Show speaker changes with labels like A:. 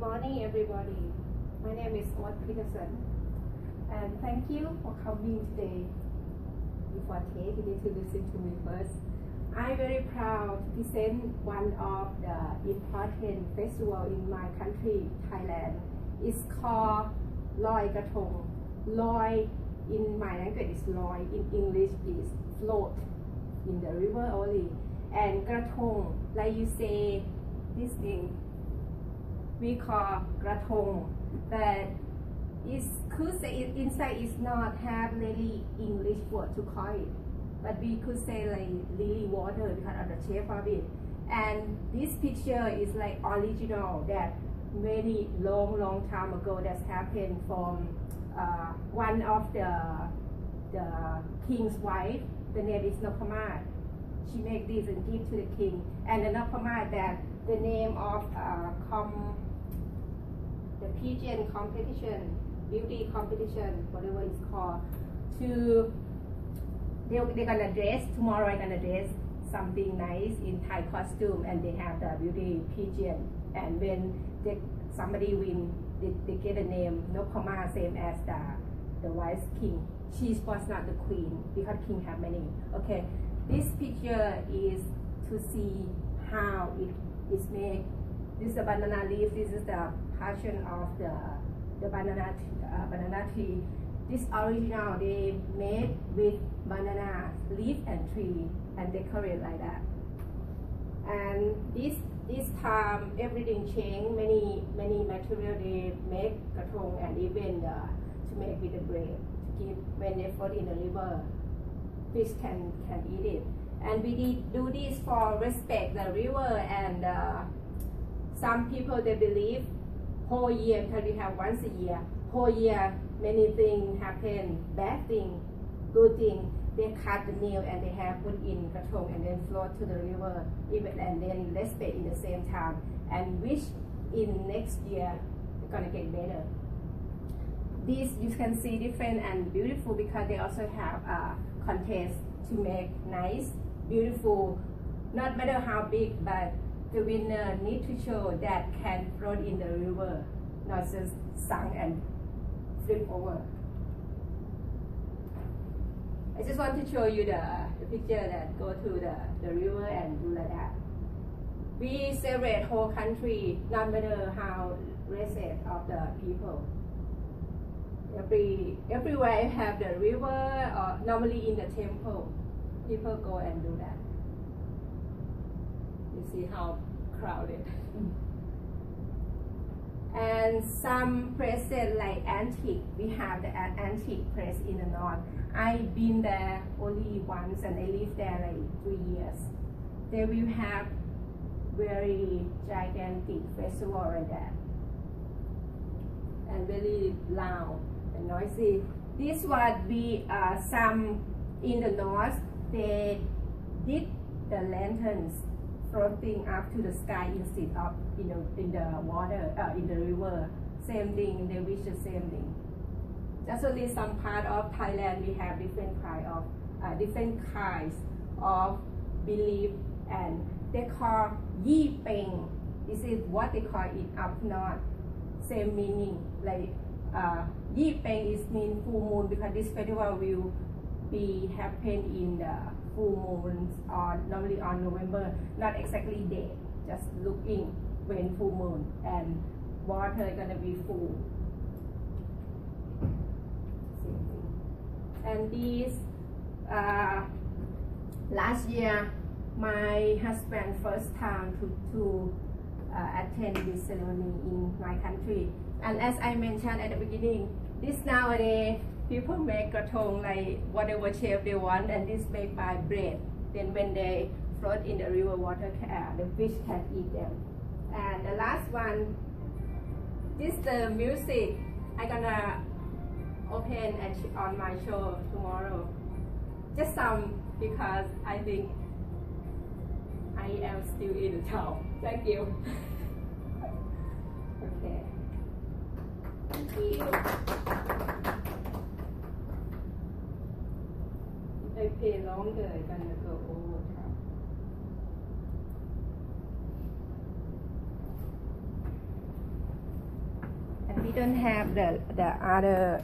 A: morning, everybody. My name is Maud Peterson, and thank you for coming today. Before Tate, you need to listen to me first. I'm very proud to present one of the important festival in my country, Thailand. It's called Loi Krathong. Loi in my language is Loi, in English is float in the river only. And Krathong, like you say, this thing we call Krathong, but it's could say it inside is not have really English word to call it, but we could say like lily water because of the shape of it. And this picture is like original that many long long time ago that's happened from uh, one of the the king's wife. The name is Nopama. She make this and give to the king. And the Nopama that the name of uh, com the pageant competition, beauty competition, whatever it's called, to they they're gonna dress tomorrow. I'm gonna dress something nice in Thai costume, and they have the beauty pageant. And when they, somebody win, they, they get a name Nopama, same as the the wise king. She was not the queen because king have many. Okay, this picture is to see how it is made. This is a banana leaf. This is the passion of the the banana uh, banana tree. This original they made with banana leaf and tree and decorate like that. And this this time everything changed. Many many material they make krathong and even uh, to make with the bread to give when they float in the river, fish can can eat it. And we did do this for respect the river and uh, some people they believe whole year because we have once a year. Whole year many things happen, bad thing, good thing. They cut the nail and they have put in krathong and then float to the river, even and then let's respect in the same time and wish in next year gonna get better. These you can see different and beautiful because they also have a contest to make nice, beautiful, not matter how big, but the winner need to show that can float in the river, not just sunk and flip over. I just want to show you the, the picture that go to the, the river and do like that. We celebrate whole country, not matter how races of the people. Every everywhere have the river or normally in the temple, people go and do that. See how crowded. and some places like antique, we have the antique place in the north. I've been there only once and I lived there like three years. They will have very gigantic festival like that. And very loud and noisy. This would be uh, some in the north, they did the lanterns floating up to the sky instead of in the in the water uh, in the river. Same thing, they wish the same thing. Just only some part of Thailand we have different kind of uh, different kinds of belief and they call Yi Peng. This is what they call it up north. Same meaning like uh, Yi Peng is mean full moon because this festival will be happen in the full moons on normally on November, not exactly day, just looking when full moon and water gonna be full. And this uh, last year, my husband first time to to uh, attend this ceremony in my country. And as I mentioned at the beginning, this nowadays people make krathong like whatever shape they want and this made by bread. Then when they float in the river water, uh, the fish can eat them. And the last one, this the music. I gonna open and on my show tomorrow. Just some because I think I am still in the town. Thank you. okay. Thank you. I pay longer, I'm gonna go over time. we don't have the the other